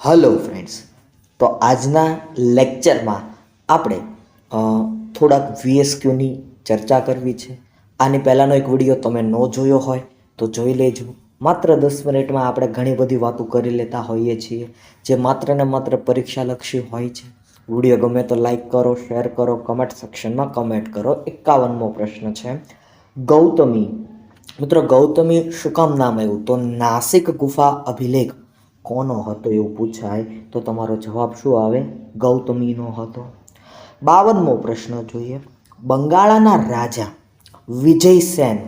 Hello friends તો આજના લેક્ચરમાં આપણે થોડાક વીએસક્યુની ચર્ચા કરવી છે. આની પહેલાંનો એક વીડિયો તમે ન જોયો હોય તો જોઈ લેજો. માત્ર દસ મિનિટમાં આપણે ઘણી બધી વાતો કરી લેતા હોઈએ છીએ, જે માત્ર ને માત્ર પરીક્ષાલક્ષી હોય છે. વીડિયો ગમે તો લાઈક કરો શેર કરો કમેન્ટ સેક્શનમાં કમેન્ટ કરો. એકાવનમો પ્રશ્ન છે. ગૌતમી. મિત્રો, ગૌતમી શું કામ નામ આવ્યું? તો નાસિક ગુફા અભિલેખ. કોનો હતો એવું પૂછાય તો તમારો જવાબ શું આવે? ગૌતમીનો હતો. બાવનમો પ્રશ્ન જોઈએ. બંગાળાના રાજા વિજય સેન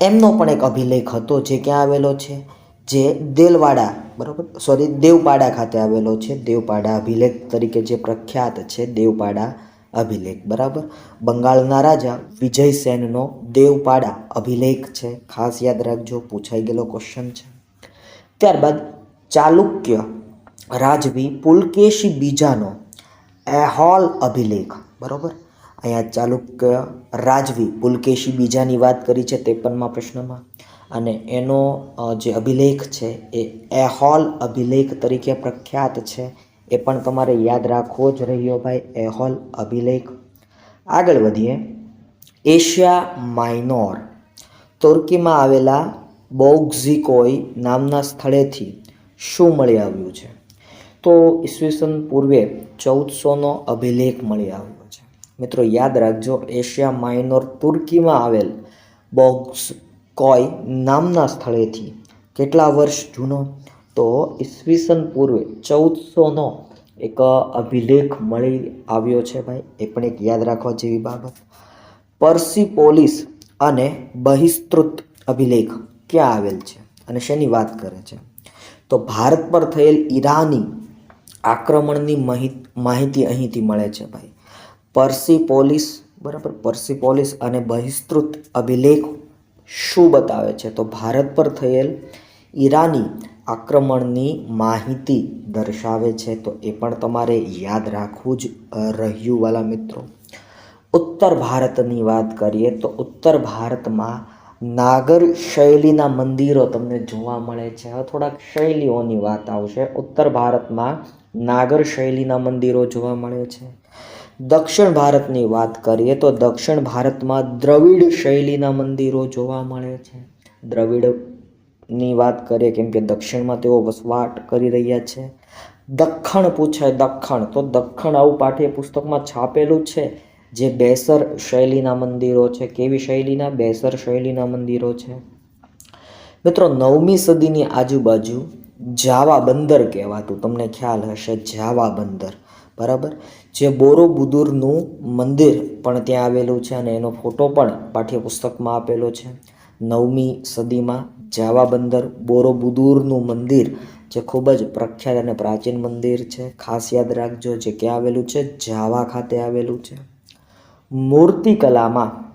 એમનો પણ એક અભિલેખ હતો જે ક્યાં આવેલો છે? જે દેલવાડા, બરાબર? સોરી દેવપાડા ખાતે આવેલો છે. દેવપાડા અભિલેખ તરીકે જે પ્રખ્યાત છે, દેવપાડા અભિલેખ, બરાબર? બંગાળના રાજા વિજય સેનનો દેવપાડા અભિલેખ છે. ખાસ યાદ રાખજો, પૂછાઈ ગયેલો ક્વેશ્ચન છે. ત્યારબાદ ચાલુક્ય રાજવી પુલકેશી બીજાનો એહોલ અભિલેખ, બરાબર? અહીંયા ચાલુક્ય રાજવી પુલકેશી બીજાની વાત કરી છે ત્રેપનમાં પ્રશ્નમાં. અને એનો જે અભિલેખ છે એ એહોલ અભિલેખ તરીકે પ્રખ્યાત છે. એ પણ તમારે યાદ રાખવો જ રહ્યો ભાઈ એહોલ અભિલેખ. આગળ વધીએ. Asia minor. તુર્કીમાં આવેલા બોગ્ઝિકોઈ નામના સ્થળેથી શું મળી આવ્યું છે? તો ઈસવીસન પૂર્વે ચૌદસોનો અભિલેખ મળી આવ્યો છે. મિત્રો, યાદ રાખજો, એશિયા માઇનોર તુર્કીમાં આવેલ બોગ્સ કોય નામના સ્થળેથી કેટલા વર્ષ જૂનો? તો ઈસવીસન પૂર્વે ચૌદસોનો એક અભિલેખ મળી આવ્યો છે ભાઈ. એ પણ એક યાદ રાખવા જેવી બાબત. પર્સીપોલિસ અને બહિષ્કૃત અભિલેખ ક્યાં આવેલ છે અને શેની વાત કરે છે? તો ભારત પર થયેલ ઈરાની આક્રમણની માહિતી અહીંથી મળે છે ભાઈ. પર્સીપોલિસ, બરાબર? પર્સીપોલિસ અને બહિષ્કૃત અભિલેખ શું બતાવે છે? તો ભારત પર થયેલ ઈરાની આક્રમણની માહિતી દર્શાવે છે, તો એ પણ તમારે યાદ રાખવું જ રહ્યું વાલા મિત્રો. ઉત્તર ભારતની વાત કરીએ, તો ઉત્તર ભારતમાં નાગર શૈલીના મંદિરો તમને જોવા મળે છે. હવે થોડાક શૈલીઓની વાત આવશે. ઉત્તર ભારતમાં નાગર શૈલીના મંદિરો જોવા મળે છે. દક્ષિણ ભારતની વાત કરીએ, તો દક્ષિણ ભારતમાં દ્રવિડ શૈલીના મંદિરો જોવા મળે છે. દ્રવિડની વાત કરીએ કેમ કે દક્ષિણમાં તેઓ વસવાટ કરી રહ્યા છે. દખ્ખણ પૂછાય દખ્ખણ. તો દખ્ખણ આવું પાઠ્યપુસ્તકમાં છાપેલું છે જે બેસર શૈલીના મંદિરો છે. કેવી શૈલીના? બેસર શૈલીના મંદિરો છે. મિત્રો, નવમી સદીની આજુબાજુ જાવા બંદર કહેવાતું. તમને ખ્યાલ હશે, જાવા બંદર. બરાબર? જે બોરોબુદુરનું મંદિર પણ ત્યાં આવેલું છે અને એનો ફોટો પણ પાઠ્યપુસ્તકમાં આપેલો છે. નવમી સદીમાં જાવા બંદર, બોરોબુદુરનું મંદિર, જે ખૂબ જ પ્રખ્યાત અને પ્રાચીન મંદિર છે. ખાસ યાદ રાખજો, જે ક્યાં આવેલું છે? જાવા ખાતે આવેલું છે. મૂર્તિકલામાં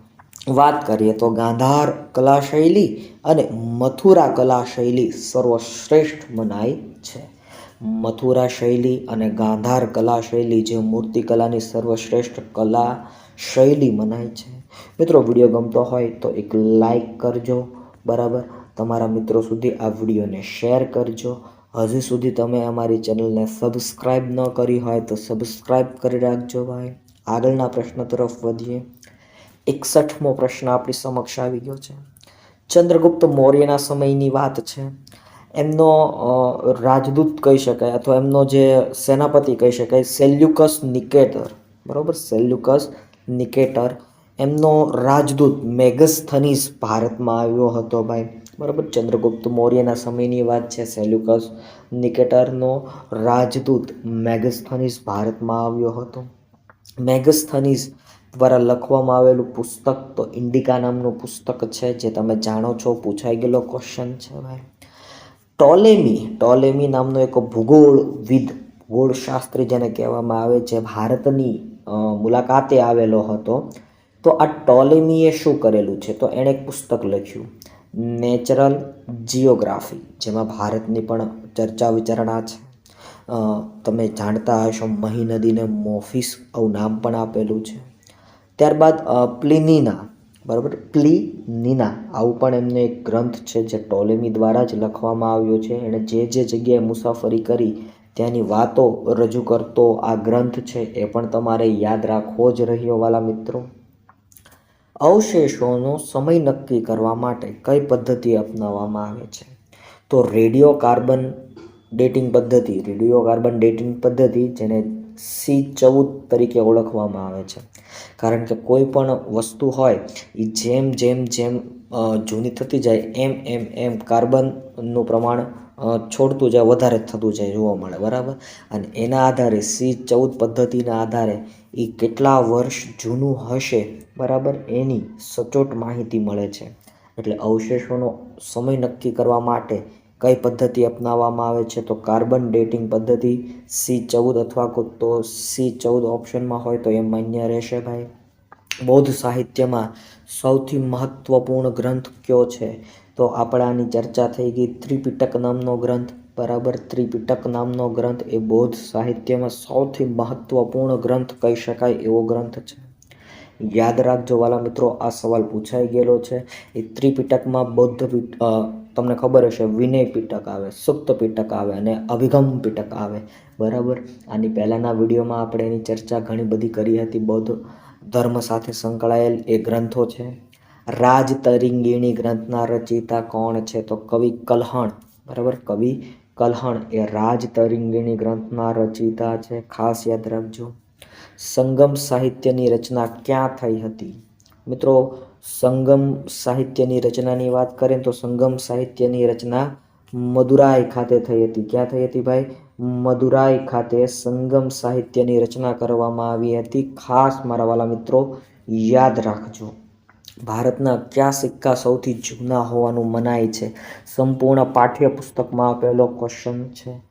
વાત કરીએ તો ગાંધાર કલા શૈલી અને મથુરા કલા શૈલી સર્વશ્રેષ્ઠ મનાય છે. મથુરા શૈલી અને ગાંધાર કલા શૈલી જે મૂર્તિકલાની સર્વશ્રેષ્ઠ કલા શૈલી મનાય છે. મિત્રો, વીડિયો ગમતો હોય તો એક લાઈક કરજો, બરાબર? તમારા મિત્રો સુધી આ વિડીયોને શેર કરજો. હજી સુધી તમે અમારી ચેનલને સબસ્ક્રાઈબ ન કરી હોય તો સબસ્ક્રાઈબ કરી રાખજો ભાઈ. આગળના પ્રશ્ન તરફ વધીએ. એકસઠમો પ્રશ્ન આપણી સમક્ષ આવી ગયો છે. ચંદ્રગુપ્ત મૌર્યના સમયની વાત છે. એમનો રાજદૂત કહી શકાય અથવા એમનો જે સેનાપતિ કહી શકાય, સેલ્યુકસ નિકેટર. બરાબર? Seleucus Nicator. એમનો રાજદૂત મેગસ્થનીસ ભારતમાં આવ્યો હતો ભાઈ. બરાબર? ચંદ્રગુપ્ત મૌર્યના સમયની વાત છે. સેલ્યુકસ નિકેટરનો રાજદૂત મેગસ્થનીસ ભારતમાં આવ્યો હતો. મેગસ્થનીસ દ્વારા લખવામાં આવેલું પુસ્તક તો ઇન્ડિકા નામનું પુસ્તક છે, જે તમે જાણો છો. પૂછાઈ ગયેલો ક્વેશ્ચન છે ભાઈ. ટોલેમી ટોલેમી નામનો એક ભૂગોળવિદ ભૂગોળશાસ્ત્રી જેને કહેવામાં આવે છે ભારતની મુલાકાતે આવેલો હતો. તો આ ટોલેમીએ શું કરેલું છે? તો એણે એક પુસ્તક લખ્યું. નેચરલ જિયોગ્રાફી જેમાં ભારતની પણ ચર્ચા વિચારણા છે. તમે જાણતા હશો મહી નદીને મોફિસ આવું નામ પણ આપેલું છે. ત્યારબાદ પ્લિનીના, બરાબર? પ્લી નીના આવું પણ એમનો એક ગ્રંથ છે જે ટોલેમી દ્વારા જ લખવામાં આવ્યો છે. એણે જે જે જગ્યાએ મુસાફરી કરી, ત્યાંની વાતો રજૂ કરતો આ ગ્રંથ છે, એ પણ તમારે યાદ રાખવો જ રહ્યો વાલા મિત્રો. અવશેષોનો સમય નક્કી કરવા માટે કઈ પદ્ધતિ અપનાવવામાં આવે છે? તો રેડિયો કાર્બન ડેટિંગ પદ્ધતિ, રેડિયો કાર્બન ડેટિંગ પદ્ધતિ જેને સી ચૌદ તરીકે ઓળખવામાં આવે છે. કારણ કે કોઈ પણ વસ્તુ હોય એ જેમ જેમ જેમ જૂની થતી જાય, એમ એમ એમ કાર્બનનું પ્રમાણ છોડતું જાય, વધારે થતું જાય જોવા મળે, બરાબર? અને એના આધારે, સી ચૌદ પદ્ધતિના આધારે એ કેટલા વર્ષ જૂનું હશે, બરાબર? એની સચોટ માહિતી મળે છે. એટલે અવશેષોનો સમય નક્કી કરવા માટે કઈ પદ્ધતિ અપનાવવામાં આવે છે? તો કાર્બન ડેટિંગ પદ્ધતિ, સી ચૌદ અથવા તો સી ચૌદ ઓપ્શનમાં હોય તો એ માન્ય રહેશે ભાઈ. બૌદ્ધ સાહિત્યમાં સૌથી મહત્વપૂર્ણ ગ્રંથ કયો છે? તો આપણાની ચર્ચા થઈ ગઈ ત્રિપિટક નામનો ગ્રંથ. બરાબર, ત્રિપિટક નામનો ગ્રંથ એ બૌદ્ધ સાહિત્યમાં સૌથી મહત્વપૂર્ણ ગ્રંથ કહી શકાય એવો ગ્રંથ છે. યાદ રાખજો વાલા મિત્રો, આ સવાલ પૂછાઈ ગયેલો છે. એ ત્રિપિટકમાં બૌદ્ધ તમને ખબર હશે, વિનય પીટક આવે સુક્ત પીટક આવે અને અભિગમ પીટક આવે. બરાબર? આની પહેલાંના વિડીયોમાં આપણે એની ચર્ચા ઘણી બધી કરી હતી. બૌદ્ધ ધર્મ સાથે સંકળાયેલ એ ગ્રંથો છે. રાજ તરિંગીણી ગ્રંથના રચયિતા કોણ છે? તો કવિ કલ્હણ. બરાબર? કવિ કલ્હણ એ રાજ તરિંગીણી ગ્રંથના રચયિતા છે. ખાસ યાદ રાખજો. સંગમ સાહિત્યની રચના ક્યાં થઈ હતી? મિત્રો, સંગમ સાહિત્યની રચનાની વાત કરીએ તો સંગમ સાહિત્યની રચના મદુરાઈ ખાતે થઈ હતી. ક્યાં થઈ હતી ભાઈ? મદુરાઈ ખાતે સંગમ સાહિત્યની રચના કરવામાં આવી હતી. ખાસ મારા વાલા મિત્રો, યાદ રાખજો. ભારતના કયા સિક્કા સૌથી જૂના હોવાનું મનાય છે? સંપૂર્ણ પાઠ્યપુસ્તકમાં આપેલો ક્વેશ્ચન છે,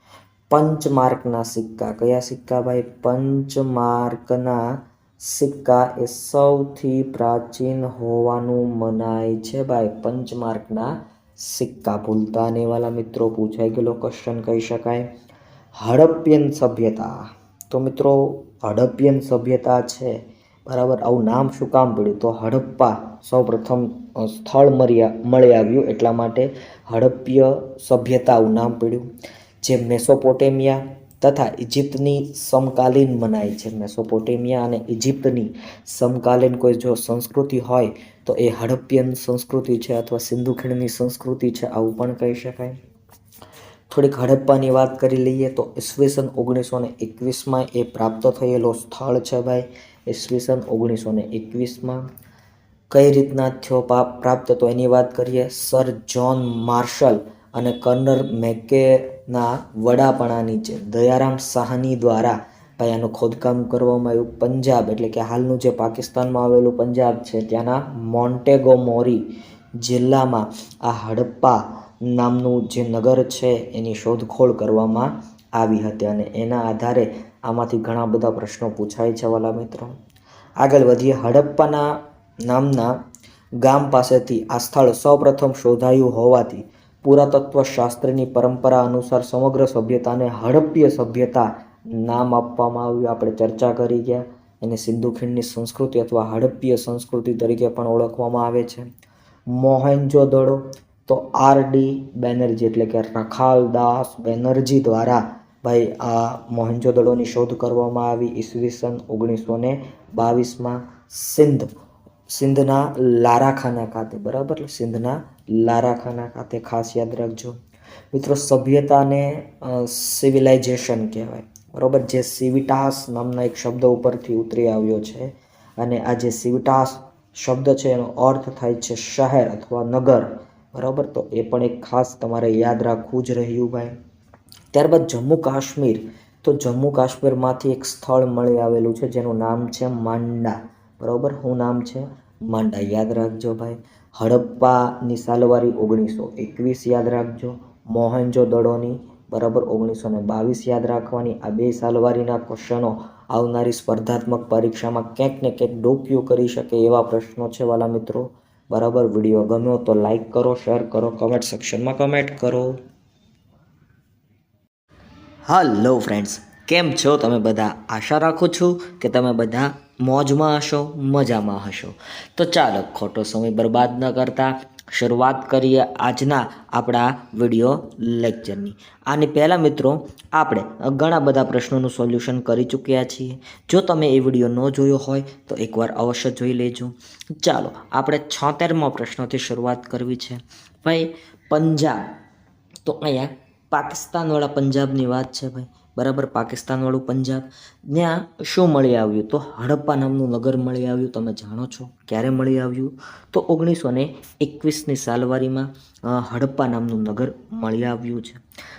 પંચમાર્કના સિક્કા. કયા સિક્કા ભાઈ? પંચમાર્કના સિક્કા એ સૌથી પ્રાચીન હોવાનું મનાય છે ભાઈ. પંચમાર્કના સિક્કા. ભૂલતા વાલા મિત્રો, પૂછાઈ ગયેલો ક્વેશ્ચન કહી શકાય. હડપ્યન સભ્યતા. તો મિત્રો હડપ્યન સભ્યતા છે. બરાબર? આવું નામ શું કામ પડ્યું? તો હડપ્પા સૌપ્રથમ સ્થળ મળ્યા મળી આવ્યું. એટલા માટે હડપ્ય સભ્યતા આવું નામ પડ્યું. જે મેસોપોટેમિયા તથા ઇજિપ્તની સમકાલીન મનાય છે. મેસોપોટેમિયા અને ઇજિપ્તની સમકાલીન કોઈ જો સંસ્કૃતિ હોય, તો એ હડપ્પિયન સંસ્કૃતિ છે અથવા સિંધુ ખીણની સંસ્કૃતિ છે આવું પણ કહી શકાય. થોડીક હડપ્પાની વાત કરી લઈએ તો ઈસવીસન ઓગણીસો ને એકવીસમાં એ પ્રાપ્ત થયેલો સ્થળ છે ભાઈ. ઈસવીસન ઓગણીસો ને એકવીસમાં કઈ રીતના થયો પ્રાપ્ત? તો એની વાત કરીએ, સર જ્હોન માર્શલ અને કર્નર મેકેના વડાપણા નીચે. દયારામ સાહની દ્વારા આનું ખોદકામ કરવામાં આવ્યું. પંજાબ, એટલે કે હાલનું જે પાકિસ્તાનમાં આવેલું પંજાબ છે, ત્યાંના મોન્ટેગો મોરી જિલ્લામાં આ હડપ્પા નામનું જે નગર છે, એની શોધખોળ કરવામાં આવી હતી અને એના આધારે આમાંથી ઘણા બધા પ્રશ્નો પૂછાય છે વાલા મિત્રો. આગળ વધીએ. હડપ્પાના નામના ગામ પાસેથી આ સ્થળ સૌપ્રથમ શોધાયું હોવાથી પુરાતત્વ શાસ્ત્રની પરંપરા અનુસાર સમગ્ર સભ્યતાને હડપ્પીય સભ્યતા નામ આપવામાં આવ્યું. આપણે ચર્ચા કરી ગયા. એને સિંધુ ખીણની સંસ્કૃતિ અથવા હડપ્પીય સંસ્કૃતિ તરીકે પણ ઓળખવામાં આવે છે. મોહેન્જો દડો. તો આર ડી બેનર્જી એટલે કે રખાલદાસ બેનર્જી દ્વારા ભાઈ, આ મોહેન્જોદડોની શોધ કરવામાં આવી ઈસવીસન ઓગણીસો ને બાવીસમાં સિંધ, સિંધના લારાખાના ખાતે, બરાબર? સિંધના લારાખાના ખાતે ખાસ યાદ રાખજો. મિત્રો, સભ્યતાને સિવિલાઇઝેશન કહેવાય, બરાબર? જે સિવિટાસ નામના એક શબ્દ ઉપરથી ઉતરી આવ્યો છે અને આ જે સિવિટાસ શબ્દ છે, એનો અર્થ થાય છે શહેર અથવા નગર, બરાબર? તો એ પણ એક ખાસ તમારે યાદ રાખવું જ રહ્યું, ભાઈ. ત્યારબાદ જમ્મુ કાશ્મીર. તો જમ્મુ કાશ્મીરમાંથી એક સ્થળ મળી આવેલું છે, જેનું નામ છે માંડા. બરાબર? શું નામ છે? માંડા. યાદ રાખજો ભાઈ. હડપ્પાની સાલવારી ઓગણીસો એકવીસ યાદ રાખજો. મોહેન્જો દડોની બરાબર? ઓગણીસો ને બાવીસ યાદ રાખવાની. આ બે સાલવારીના ક્વેશ્ચનો આવનારી સ્પર્ધાત્મક પરીક્ષામાં ક્યાંક ને ક્યાંક ડોક્યુ કરી શકે એવા પ્રશ્નો છે, વાલા મિત્રો. બરાબર? વીડિયો ગમ્યો તો લાઈક કરો, શેર કરો, કમેન્ટ સેક્શનમાં કમેન્ટ કરો. હલો ફ્રેન્ડ્સ, કેમ છો તમે બધા? આશા રાખું છું કે તમે બધા મોજમાં હશો, મજામાં હશો. તો ચાલો, ખોટો સમય બરબાદ ન કરતા શરૂઆત કરીએ આજના આપણા વીડિયો લેક્ચરની. આની પહેલાં મિત્રો, આપણે ઘણા બધા પ્રશ્નોનું સોલ્યુશન કરી ચૂક્યા છીએ. જો તમે એ વીડિયો ન જોયો હોય, તો એકવાર અવશ્ય જોઈ લેજો. ચાલો, આપણે છોતેરમો પ્રશ્નોથી શરૂઆત કરવી છે. ભાઈ, પંજાબ. તો અહીંયા પાકિસ્તાનવાળા પંજાબની વાત છે ભાઈ. બરાબર, પાકિસ્તાનવાળું પંજાબ. ત્યાં શું મળી આવ્યું? તો હડપ્પા નામનું નગર મળી આવ્યું, તમે જાણો છો. ક્યારે મળી આવ્યું? તો ઓગણીસો ને એકવીસની સાલવારીમાં હડપ્પા નામનું નગર મળી આવ્યું છે.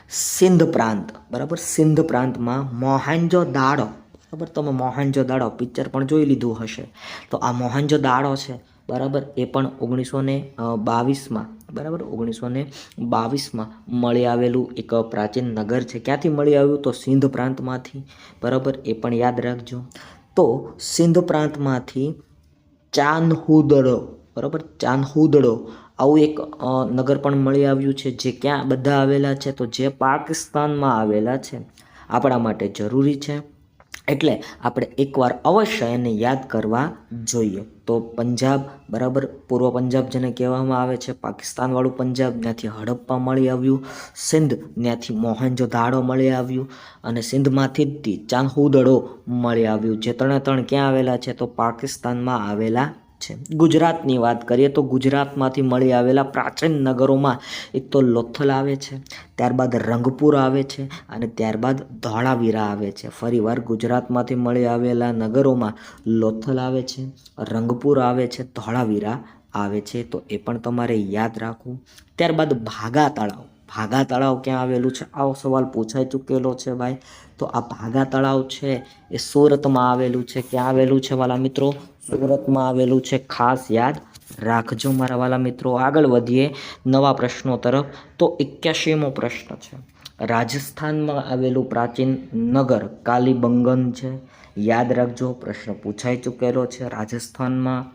સિંધ પ્રાંત, બરાબર? સિંધ પ્રાંતમાં મોહેન્જો દાડો. બરાબર? તમે મોહેન્જો દાડો પિક્ચર પણ જોઈ લીધું હશે. તો આ મોહેન્જો દાડો છે બરાબર? એ પણ ઓગણીસો ને બાવીસમાં, બરાબર? ઓગણીસો ને બાવીસમાં મળી આવેલું એક પ્રાચીન નગર છે. ક્યાંથી મળી આવ્યું? તો સિંધ પ્રાંતમાંથી, બરાબર? એ પણ યાદ રાખજો. તો સિંધ પ્રાંતમાંથી ચાંદહુદડો, બરાબર? ચાંદહુદડો આવું એક નગર પણ મળી આવ્યું છે, જે ક્યાં બધા આવેલા છે? તો જે પાકિસ્તાનમાં આવેલા છે. આપણા માટે જરૂરી છે. એટલે આપણે એકવાર અવશ્ય એને યાદ કરવા જોઈએ. તો પંજાબ, બરાબર? પૂર્વ પંજાબ જેને કહેવામાં આવે છે, પાકિસ્તાનવાળું પંજાબ, ત્યાંથી હડપ્પા મળી આવ્યું. સિંધ, ત્યાંથી મોહનજો ધાડો મળી આવ્યું. અને સિંધમાંથી જ ચાંહુદડો મળી આવ્યું. જે ત્રણે ત્રણ ક્યાં આવેલા છે? તો પાકિસ્તાનમાં આવેલા છે. ગુજરાતની વાત કરીએ તો ગુજરાતમાંથી મળી આવેલા પ્રાચીન નગરોમાં એક તો લોથલ આવે છે, ત્યારબાદ રંગપુર આવે છે અને ત્યારબાદ ધોળાવીરા આવે છે. ફરીવાર ગુજરાતમાંથી મળી આવેલા નગરોમાં લોથલ આવે છે, રંગપુર આવે છે, ધોળાવીરા આવે છે. તો એ પણ તમારે યાદ રાખવું. ત્યારબાદ ભાગા તળાવ ભાગા તળાવ ક્યાં આવેલું છે? આવો સવાલ પૂછાઈ ચૂકેલો છે ભાઈ. તો આ ભાગા તળાવ છે એ સુરતમાં આવેલું છે. ક્યાં આવેલું છે વાલા મિત્રો? સુરતમાં આવેલું છે. ખાસ યાદ રાખજો મારા વાલા મિત્રો. આગળ વધીએ નવા પ્રશ્નો તરફ. તો એક્યાસીમો પ્રશ્ન છે. રાજસ્થાનમાં આવેલું પ્રાચીન નગર કાલીબંગન છે. યાદ રાખજો, પ્રશ્ન પૂછાઈ ચૂકેલો છે. રાજસ્થાનમાં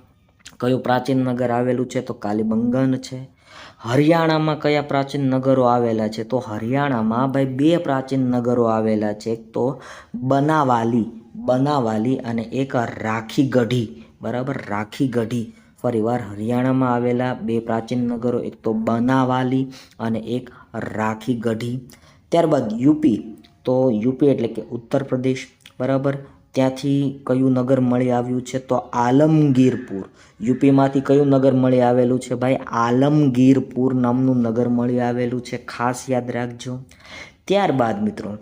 કયું પ્રાચીન નગર આવેલું છે? તો કાલીબંગન છે. હરિયાણામાં કયા પ્રાચીન નગરો આવેલા છે? તો હરિયાણામાં ભાઈ બે પ્રાચીન નગરો આવેલા છે. એક તો બનાવાલી બનાવાલી અને એક રાખી ગઢી બરાબર? રાખી ગઢી ફરીવાર હરિયાણામાં આવેલા બે પ્રાચીન નગરો, એક તો બનાવાલી અને એક રાખી ગઢી ત્યારબાદ યુપી. તો યુપી એટલે કે ઉત્તર પ્રદેશ. બરાબર? ત્યાંથી કયું નગર મળી આવ્યું છે તો આલમગીરપુર. યુપીમાંથી કયું નગર મળી આવેલું છે ભાઈ? આલમગીરપુર નામનું નગર મળી આવેલું છે. ખાસ યાદ રાખજો. ત્યારબાદ મિત્રો,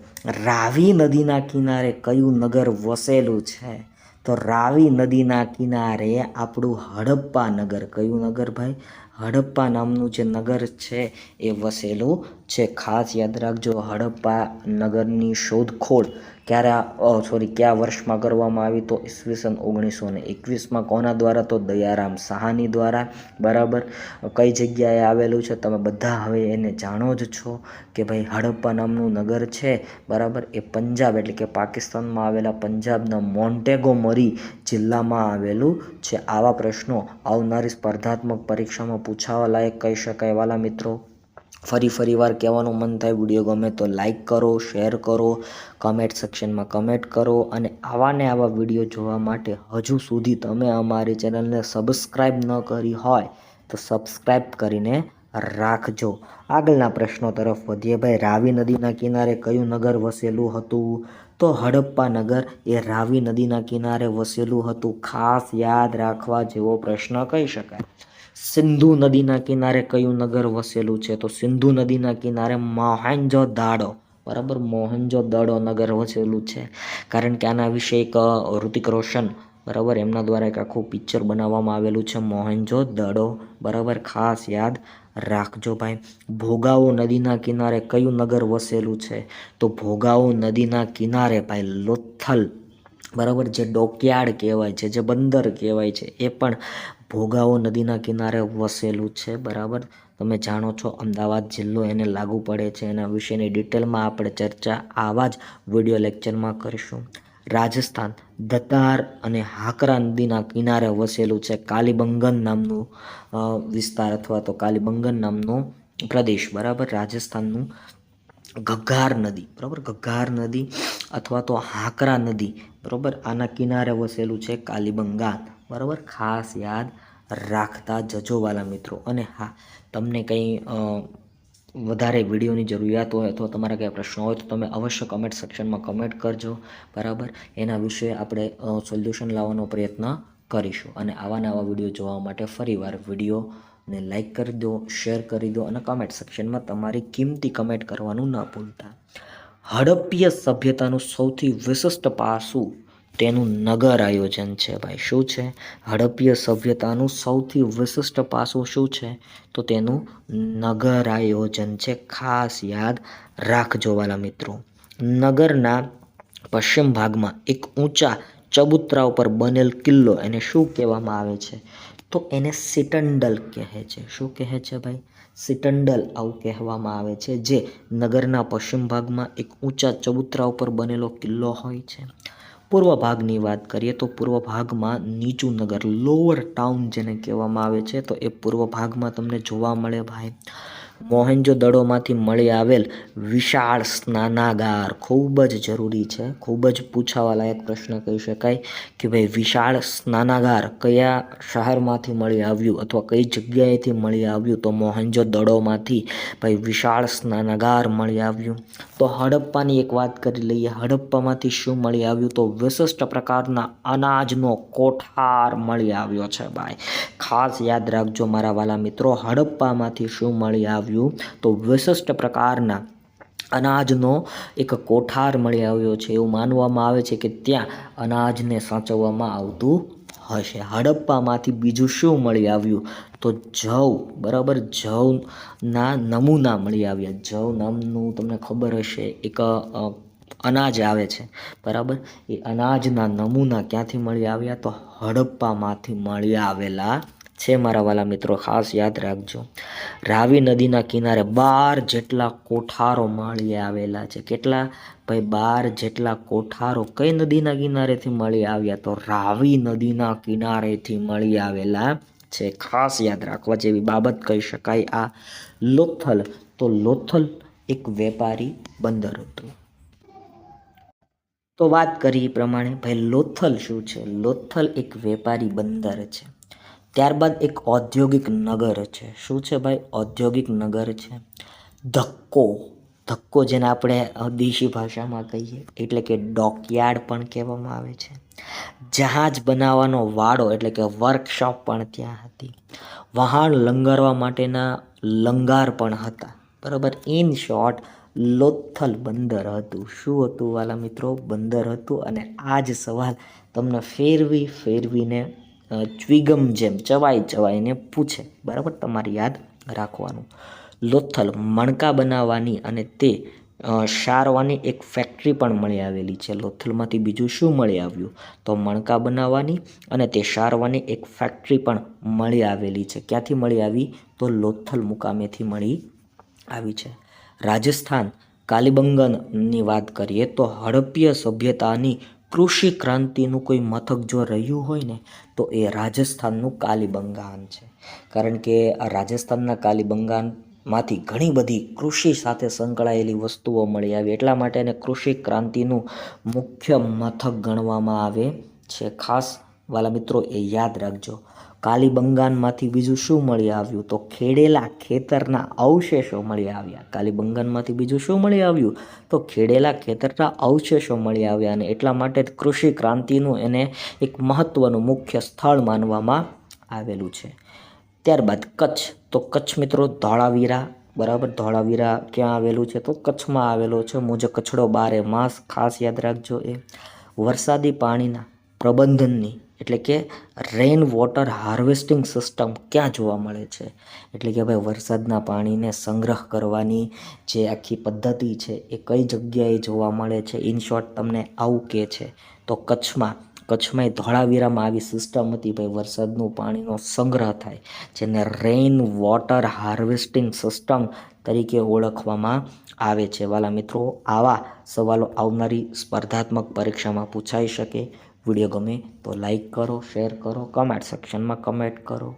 રાવી નદીના કિનારે કયું નગર વસેલું છે? તો રાવી નદીના કિનારે આપણું હડપ્પા નગર કયું નગર ભાઈ? હડપ્પા નામનું જે નગર છે એ વસેલું છે. ખાસ યાદ રાખજો, હડપ્પા નગરની શોધખોળ ક્યારે સોરી કયા વર્ષમાં કરવામાં આવી તો ઈસવીસન ઓગણીસો ને એકવીસમાં કોના દ્વારા તો? દયારામ સાહાની દ્વારા, બરાબર? કઈ જગ્યાએ આવેલું છે? તમે બધા હવે એને જાણો જ છો કે ભાઈ હડપ્પા નામનું નગર છે, બરાબર? એ પંજાબ એટલે કે પાકિસ્તાનમાં આવેલા પંજાબના મોન્ટેગો મરી જિલ્લામાં આવેલું છે. આવા પ્રશ્નો આવનારી સ્પર્ધાત્મક પરીક્ષામાં પૂછાવા લાયક કહી શકાય. વાલા મિત્રો ફરી ફરી વાર કહેવાનું મન થાય વીડિયો ગમે તો લાઇક કરો શેર કરો કમેન્ટ સેક્શનમાં કમેન્ટ કરો અને આવા ને આવા વીડિયો જોવા માટે હજુ સુધી તમે અમારી ચેનલને સબસ્ક્રાઈબ ન કરી હોય તો સબસ્ક્રાઈબ કરીને રાખજો. આગળના પ્રશ્નો તરફ વધીએ. ભાઈ, રાવી નદીના કિનારે કયું નગર વસેલું હતું? તો હડપ્પા નગર એ રાવી નદીના કિનારે વસેલું હતું. ખાસ યાદ રાખવા જેવો પ્રશ્ન કહી શકાય. સિંધુ નદીના કિનારે કયું નગર વસેલું છે? તો સિંધુ નદીના કિનારે મોહેન્જો દાડો. બરાબર? મોહેન્જો દડો નગર વસેલું છે. કારણ કે આના વિશે એક ઋતિક રોશન. બરાબર? એમના દ્વારા એક આખું પિક્ચર બનાવવામાં આવેલું છે મોહેન્જો દડો. બરાબર? ખાસ યાદ રાખજો ભાઈ. ભોગાવો નદીના કિનારે કયું નગર વસેલું છે? તો ભોગાવો નદીના કિનારે ભાઈ લોથલ. બરાબર? જે ડોકયાર્ડ કહેવાય છે, જે બંદર કહેવાય છે, એ પણ ભોગાવો નદીના કિનારે વસેલું છે, બરાબર? તમે જાણો છો, અમદાવાદ જિલ્લો એને લાગુ પડે છે. એના વિશેની ડિટેલમાં આપણે ચર્ચા આવા જ વીડિયો લેક્ચરમાં કરીશું. રાજસ્થાન, દતાર અને હાકરા નદીના કિનારે વસેલું છે, કાલીબંગન નામનું વિસ્તાર અથવા તો કાલીબંગન નામનો પ્રદેશ, બરાબર? રાજસ્થાનનું ઘગ્ગાર નદી, બરાબર? ઘગ્ગાર નદી અથવા તો હાકરા નદી, બરાબર? આના કિનારે વસેલું છે કાલીબંગા બરાબર? ખાસ યાદ રાખતા જજોવાલા મિત્રો. અને હા, તમને કંઈ વધારે વિડીયોની જરૂરિયાત હોય અથવા તમારા કંઈ પ્રશ્નો હોય તો તમે અવશ્ય કમેન્ટ સેક્શનમાં કમેન્ટ કરજો, બરાબર? એના વિશે આપણે સોલ્યુશન લાવવાનો પ્રયત્ન કરીશું. અને આવા નવા વીડિયો જોવા માટે ફરીવાર વિડીયોને લાઈક કરી દો શેર કરી દો અને કમેન્ટ સેક્શનમાં તમારી કિંમતી કમેન્ટ કરવાનું ન ભૂલતા. હડપ્પીય સભ્યતાનું સૌથી વિશિષ્ટ પાસું તેનું નગર આયોજન છે ભાઈ. શું છે? હડપ્પીય સભ્યતાનું સૌથી વિશિષ્ટ પાસું શું છે? તો તેનું નગર આયોજન છે. ખાસ યાદ રાખજો વાલા મિત્રો. નગરના પશ્ચિમ ભાગમાં એક ઊંચા ચબૂતરા ઉપર બનેલ કિલ્લો એને શું કહેવામાં આવે છે? તો એને સિટંડલ કહે છે. શું કહે છે ભાઈ? સિટંડલ આવું કહેવામાં આવે છે જે નગરના પશ્ચિમ ભાગમાં એક ઊંચા ચબૂતરા ઉપર બનેલો કિલ્લો હોય છે. પૂર્વ ભાગની વાત કરીએ તો પૂર્વ ભાગમાં નીચું નગર લોઅર ટાઉન જેને કહેવામાં આવે છે, તો એ પૂર્વ ભાગમાં તમને જોવા મળે ભાઈ. મોહેન્જો દડોમાંથી મળી આવેલ વિશાળ સ્નાનાગાર. ખૂબ જ જરૂરી છે, ખૂબ જ પૂછાવાલાયક પ્રશ્ન કહી શકાય કે ભાઈ વિશાળ સ્નાનાગાર કયા શહેરમાંથી મળી આવ્યું અથવા કઈ જગ્યાએથી મળી આવ્યું? તો મોહેન્જો દડોમાંથી ભાઈ વિશાળ સ્નાનાગાર મળી આવ્યું. તો હડપ્પાની એક વાત કરી લઈએ, હડપ્પામાંથી શું મળી આવ્યું? તો વિશિષ્ટ પ્રકારના અનાજનો કોઠાર મળી આવ્યો છે ભાઈ. ખાસ યાદ રાખજો મારા વાલા મિત્રો, હડપ્પામાંથી શું મળી આવ્યું? તો વિશિષ્ટ પ્રકારના અનાજનો એક કોઠાર મળી આવ્યો છે. એવું માનવામાં આવે છે કે ત્યાં અનાજને સાચવવામાં આવતું હશે. હડપ્પામાંથી બીજું શું મળી આવ્યું? તો જવ, બરાબર? જવના નમૂના મળી આવ્યા. જવ નામનું તમને ખબર હશે, એક અનાજ આવે છે. બરાબર? એ અનાજના નમૂના ક્યાંથી મળી આવ્યા? તો હડપ્પામાંથી મળી આવેલા છે મારા વાલા મિત્રો, ખાસ યાદ રાખજો. રાવી નદીના કિનારે બાર જેટલા કોઠારો મળી આવેલા છે. કેટલા? ભાઈ, બાર જેટલા કોઠારો કઈ નદીના કિનારેથી મળી આવ્યા? તો રાવી નદીના કિનારેથી મળી આવેલા છે. ખાસ યાદ રાખવા જેવી બાબત કહી શકાય આ લોથલ. તો લોથલ એક વેપારી બંદર હતું. તો વાત કરી પ્રમાણે. ભાઈ, લોથલ શું છે? લોથલ એક વેપારી બંદર છે. ત્યારબાદ એક ઔદ્યોગિક નગર છે. શું છે ભાઈ? ઔદ્યોગિક નગર છે. ધક્કો. ધક્કો જેને આપણે દેશી ભાષામાં કહીએ, એટલે કે ડોકયાર્ડ પણ કહેવામાં આવે છે. જહાજ બનાવવાનો વાડો, એટલે કે વર્કશોપ પણ ત્યાં હતી. વહાણ લંગારવા માટેના લંગાર પણ હતા. બરાબર? ઇન શોર્ટ લોથલ બંદર હતું. શું હતું વાલા મિત્રો? બંદર હતું. અને આ જ સવાલ તમને ફેરવી ફેરવીને ચ્વિગમ જેમ ચવાઈ ચવાઈને પૂછે. બરાબર? તમારે યાદ રાખવાનું. લોથલ મણકા બનાવવાની અને તે શારવાની એક ફેક્ટરી પણ મળી આવેલી છે. લોથલમાંથી બીજું શું મળી આવ્યું? તો મણકા બનાવવાની અને તે શારવાની એક ફેક્ટરી પણ મળી આવેલી છે. ક્યાંથી મળી આવી? તો લોથલ મુકામેથી મળી આવી છે. રાજસ્થાન કાલીબંગનની વાત કરીએ તો હડપ્પીય સભ્યતાની કૃષિ ક્રાંતિનું કોઈ મથક જો રહ્યું હોય ને, તો એ રાજસ્થાનનું કાલીબંગાન છે. કારણ કે આ રાજસ્થાનના કાલીબંગાનમાંથી ઘણી બધી કૃષિ સાથે સંકળાયેલી વસ્તુઓ મળી આવી. એટલા માટે એને કૃષિ ક્રાંતિનું મુખ્ય મથક ગણવામાં આવે છે. ખાસ વાલા મિત્રો, એ યાદ રાખજો. કાલીબંગાનમાંથી બીજું શું મળી આવ્યું? તો ખેડેલા ખેતરના અવશેષો મળી આવ્યા. કાલીબંગાનમાંથી બીજું શું મળી આવ્યું? તો ખેડેલા ખેતરના અવશેષો મળી આવ્યા અને એટલા માટે જ કૃષિ ક્રાંતિનું એને એક મહત્ત્વનું મુખ્ય સ્થળ માનવામાં આવેલું છે. ત્યારબાદ કચ્છ. તો કચ્છ મિત્રો ધોળાવીરા. બરાબર? ધોળાવીરા ક્યાં આવેલું છે? તો કચ્છમાં આવેલો છે. મુજબ કચ્છડો બારે માસ ખાસ યાદ રાખજો એ. વરસાદી પાણીના પ્રબંધનની એટલે કે રેઇન વોટર હાર્વેસ્ટિંગ સિસ્ટમ ક્યાં જોવા મળે છે? એટલે કે ભાઈ વરસાદના પાણીને સંગ્રહ કરવાની જે આખી પદ્ધતિ છે એ કઈ જગ્યાએ જોવા મળે છે? ઇન શોર્ટ તમને આવું કહે છે. તો કચ્છમાં કચ્છમાં ધોળાવીરામાં આવી સિસ્ટમ હતી ભાઈ વરસાદનું પાણીનો સંગ્રહ થાય, જેને રેઇન વોટર હાર્વેસ્ટિંગ સિસ્ટમ તરીકે ઓળખવામાં આવે છે. વાલા મિત્રો, આવા સવાલો આવનારી સ્પર્ધાત્મક પરીક્ષામાં પૂછાઈ શકે. વીડિયો ગમે તો લાઈક કરો શેર કરો કમેન્ટ સેક્શનમાં કમેન્ટ કરો.